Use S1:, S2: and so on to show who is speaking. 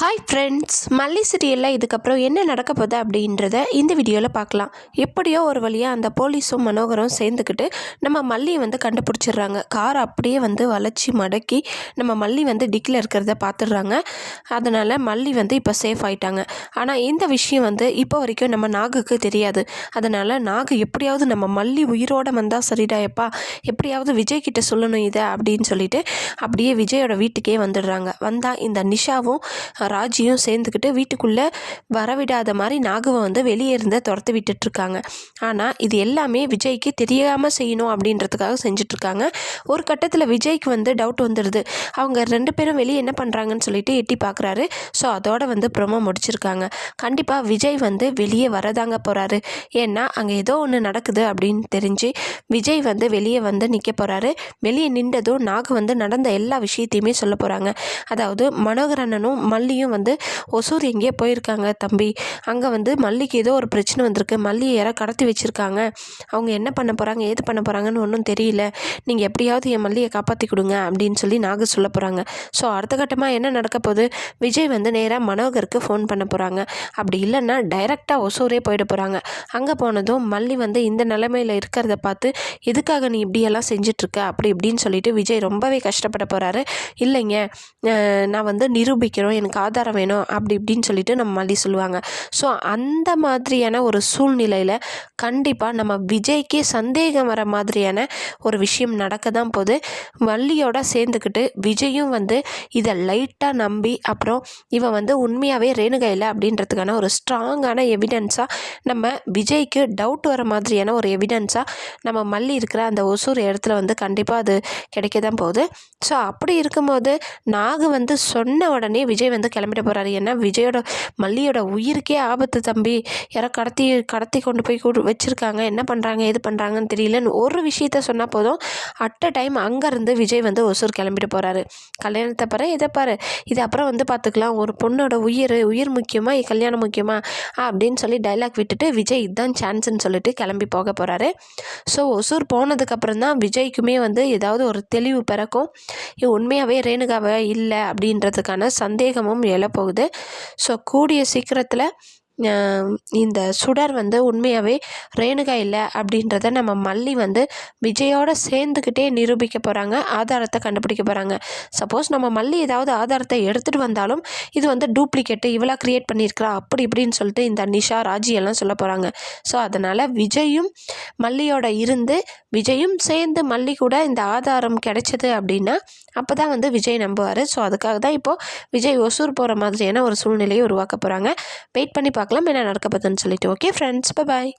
S1: Hi friends மல்லி சீரியலில் இதுக்கப்புறம் என்ன நடக்க போகுது அப்படின்றத இந்த வீடியோவில் பார்க்கலாம். எப்படியோ ஒரு வழியாக அந்த போலீஸும் மனோகரும் சேர்ந்துக்கிட்டு நம்ம மல்லியை வந்து கண்டுபிடிச்சிடுறாங்க. கார் அப்படியே வந்து வளைச்சி மடக்கி நம்ம மல்லி வந்து டிக்கில் இருக்கிறத பார்த்துடுறாங்க. அதனால் மல்லி வந்து இப்போ சேஃப் ஆயிட்டாங்க. ஆனால் இந்த விஷயம் வந்து இப்போ வரைக்கும் நம்ம நாகுக்கு தெரியாது. அதனால் நாகு எப்படியாவது நம்ம மல்லி உயிரோடு வந்தால் சரிடாயப்பா எப்படியாவது விஜய் கிட்ட சொல்லணும் இதை அப்படின்னு சொல்லிட்டு அப்படியே விஜயோட வீட்டுக்கே வந்துடுறாங்க. வந்தால் இந்த நிஷாவும் ராஜியும் சேர்ந்துக்கிட்டு வீட்டுக்குள்ளே வரவிடாத மாதிரி நாகுவை வந்து வெளியே இருந்த துரத்து விட்டுட்ருக்காங்க. ஆனால் இது எல்லாமே விஜய்க்கு தெரியாமல் செய்யணும் அப்படின்றதுக்காக செஞ்சிட்ருக்காங்க. ஒரு கட்டத்தில் விஜய்க்கு வந்து டவுட் வந்துடுது. அவங்க ரெண்டு பேரும் வெளியே என்ன பண்ணுறாங்கன்னு சொல்லிட்டு எட்டி பார்க்குறாரு ஸோ அதோட வந்து ப்ரொமோ முடிச்சிருக்காங்க. கண்டிப்பாக விஜய் வந்து வெளியே வரதாங்க போகிறாரு ஏன்னா அங்கே ஏதோ ஒன்று நடக்குது அப்படின்னு தெரிஞ்சு விஜய் வந்து வெளியே வந்து நிற்க போகிறாரு வெளியே நின்றதும் நாகு வந்து நடந்த எல்லா விஷயத்தையுமே சொல்ல போகிறாங்க அதாவது மனோகரண்ணனும் மல்லியும் வந்து ஒசூர் எங்கேயோ போயிருக்காங்க தம்பி. அங்கே வந்து மல்லிக்கு ஏதோ ஒரு பிரச்சனை வந்திருக்கு. மல்லியை யாரோ கடத்தி வச்சுருக்காங்க. அவங்க என்ன பண்ண போகிறாங்க ஏது பண்ண போகிறாங்கன்னு ஒன்றும் தெரியல. நீங்கள் எப்படியாவது என் மல்லியை காப்பாற்றி கொடுங்க அப்படின்னு சொல்லி நாகு சொல்ல போகிறாங்க ஸோ அடுத்த கட்டமாக என்ன நடக்க போகுது? விஜய் வந்து நேராக மனோகருக்கு ஃபோன் பண்ண போகிறாங்க அப்படி இல்லைன்னா டைரெக்டாக ஒசூரே போயிட போகிறாங்க அங்கே போனதும் மல்லி வந்து இந்த நிலமையில் இருக்கிறத பார்த்து எதுக்காக நீ இப்படியெல்லாம் செஞ்சிட்ருக்க? அப்படி இப்படின்னு சொல்லிட்டு விஜய் ரொம்பவே கஷ்டப்பட போகிறாரு இல்லைங்க நான் வந்து நிரூபிக்கிறோம். எனக்கு ஆதாரம் வேணும் அப்படி இப்படின்னு சொல்லிட்டு நம்ம மல்லி சொல்லுவாங்க. ஸோ அந்த மாதிரியான ஒரு சூழ்நிலையில் கண்டிப்பாக நம்ம விஜய்க்கே சந்தேகம் வர மாதிரியான ஒரு விஷயம் நடக்க தான் போது மல்லியோட சேர்ந்துக்கிட்டு விஜயும் வந்து இதை லைட்டாக நம்பி அப்புறம் இவன் வந்து உண்மையாகவே ரேணுகா இல்லை அப்படின்றதுக்கான ஒரு ஸ்ட்ராங்கான எவிடன்ஸாக நம்ம விஜய்க்கு டவுட் வர மாதிரியான ஒரு எவிடன்ஸாக நம்ம மல்லி இருக்கிற அந்த ஒசூர் இடத்துல வந்து கண்டிப்பாக அது கிடைக்க தான் போகுது. ஸோ அப்படி இருக்கும்போது நாகு வந்து சொன்ன உடனே விஜய் வந்து கிளம்பிட போகிறாரு ஏன்னா விஜயோட மல்லியோட உயிருக்கே ஆபத்து தம்பி. யாரோ கடத்தி கடத்தி கொண்டு போய் வச்சுருக்காங்க. என்ன பண்ணுறாங்க எது பண்ணுறாங்கன்னு தெரியலன்னு ஒரு விஷயத்த சொன்னால் போதும். அட் அ டைம் அங்கேருந்து விஜய் வந்து ஒசூர் கிளம்பிட்டு போகிறாரு கல்யாணத்தை பாரு இதை பாரு. இது அப்புறம் வந்து பார்த்துக்கலாம் ஒரு பொண்ணோட உயிர் உயிர் முக்கியமா கல்யாணம் முக்கியமா அப்படின்னு சொல்லி டைலாக் விட்டுட்டு விஜய் இதுதான் சான்ஸ்ன்னு சொல்லிட்டு கிளம்பி போக போகிறாரு ஸோ ஒசூர் போனதுக்கப்புறம் தான் விஜய்க்குமே வந்து ஏதாவது ஒரு தெளிவு பிறக்கும். உண்மையாகவே ரேணுகாவை? இல்லை. அப்படின்றதுக்கான சந்தேகமும் எழப்போகுது. ஸோ கூடிய சீக்கிரத்தில் இந்த சுடர் வந்து உண்மையாகவே ரேணுகா இல்லை அப்படின்றத நம்ம மல்லி வந்து விஜயோட சேர்ந்துக்கிட்டே நிரூபிக்க போகிறாங்க ஆதாரத்தை கண்டுபிடிக்க போகிறாங்க சப்போஸ் நம்ம மல்லி ஏதாவது ஆதாரத்தை எடுத்துகிட்டு வந்தாலும் இது வந்து டூப்ளிகேட்டு இவளாக க்ரியேட் பண்ணியிருக்கிறா அப்படி இப்படின்னு சொல்லிட்டு இந்த நிஷா ராஜி எல்லாம் சொல்ல போகிறாங்க ஸோ அதனால் விஜயும் மல்லியோட இருந்து விஜயும் சேர்ந்து மல்லி கூட இந்த ஆதாரம் கிடைச்சது அப்படின்னா அப்போ தான் வந்து விஜய் நம்புவார். ஸோ அதுக்காக தான் இப்போது விஜய் ஒசூர் போகிற மாதிரியான ஒரு சூழ்நிலையை உருவாக்க போகிறாங்க வெயிட் பண்ணி பார்க்க பார்க்கலாம். என்ன நடக்க போகுதுன்னு சொல்லிட்டு. Okay friends bye